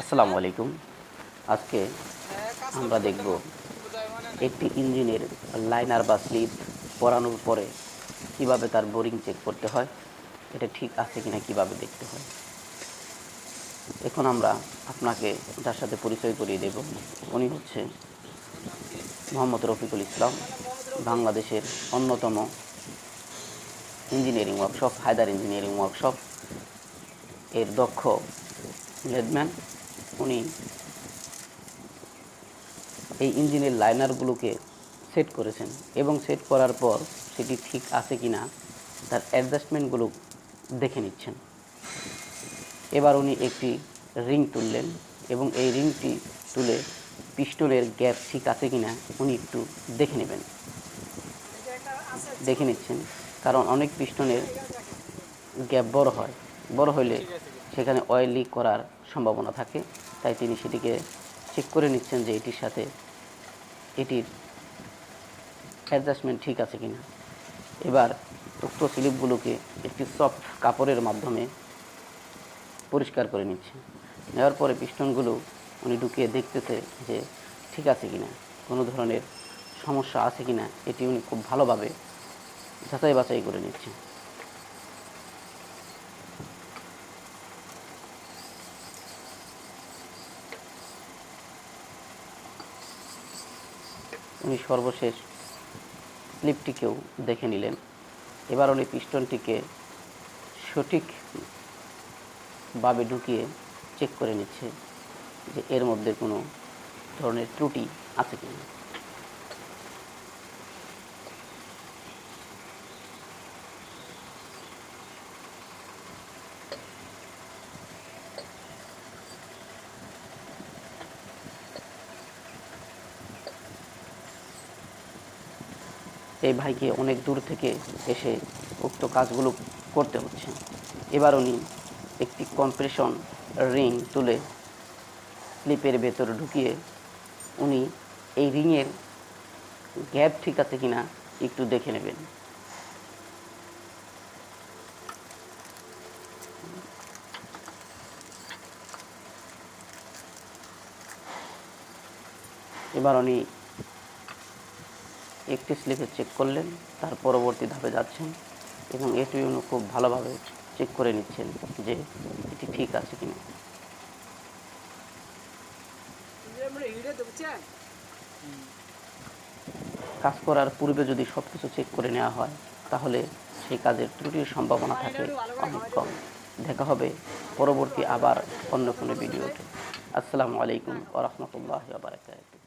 আসসালামু আলাইকুম। আজকে আমরা দেখব একটি ইঞ্জিনের লাইনার বা স্লিপ পরানোর পরে কীভাবে তার বোরিং চেক করতে হয়, এটা ঠিক আছে কিনা কীভাবে দেখতে হয়। এখন আমরা আপনাকে যার সাথে পরিচয় করিয়ে দেব। উনি হচ্ছে মোহাম্মদ রফিকুল ইসলাম, বাংলাদেশের অন্যতম engineering workshop, Haider engineering workshop. এর দক্ষ লেডম্যান উনি এই ইঞ্জিনের লাইনারগুলোকে সেট করেছেন এবং সেট করার পর সেটি ঠিক আছে কি না তার অ্যাডজাস্টমেন্টগুলো দেখে নিচ্ছেন। এবার উনি একটি রিং তুললেন এবং এই রিংটি তুলে পিস্টনের গ্যাপ ঠিক আছে কি না উনি একটু দেখে নেবেন। দেখে নিচ্ছেন, কারণ অনেক পিস্টনের গ্যাপ বড় হয়। বড় হলে সেখানে অয়েল লিক করার সম্ভাবনা থাকে। তাই তিনি সেটিকে চেক করে নিচ্ছেন যে এটির সাথে এটির অ্যাডজাস্টমেন্ট ঠিক আছে কিনা। এবার উক্ত স্লিপগুলোকে একটি সফট কাপড়ের মাধ্যমে পরিষ্কার করে নিচ্ছে। নেওয়ার পরে পিস্টনগুলো উনি ঢুকিয়ে দেখতেছে যে ঠিক আছে কিনা, কোনো ধরনের সমস্যা আছে কিনা, এটি উনি খুব ভালোভাবে যাচাই বাছাই করে নিচ্ছে উনি সর্বশেষ স্লিপটিকেও দেখে নিলেন। এবার উনি পিস্টনটিকে সঠিকভাবে ঢুকিয়ে চেক করে নিচ্ছে যে এর মধ্যে কোনো ধরনের ত্রুটি আছে কি না এই ভাইকে অনেক দূর থেকে এসে উক্ত কাজগুলো করতে হচ্ছে। এবার উনি একটি কম্প্রেশন রিং তুলে স্লিপের ভেতরে ঢুকিয়ে উনি এই রিংয়ের গ্যাপ ঠিক আছে কিনা একটু দেখে নেবেন। এবার উনি একটি স্লিপে চেক করলেন, তার পরবর্তী ধাপে যাচ্ছেন এবং এটি উনি খুব ভালোভাবে চেক করে নিচ্ছেন যে এটি ঠিক আছে কিনা। কাজ করার পূর্বে যদি সব কিছু চেক করে নেওয়া হয়, তাহলে সেই কাজের ত্রুটির সম্ভাবনা থাকে অনেক কম। দেখা হবে পরবর্তী আবার অন্য কোনো ভিডিওতে। আসসালামু আলাইকুম ওরহমতুল্লাহ বারকাত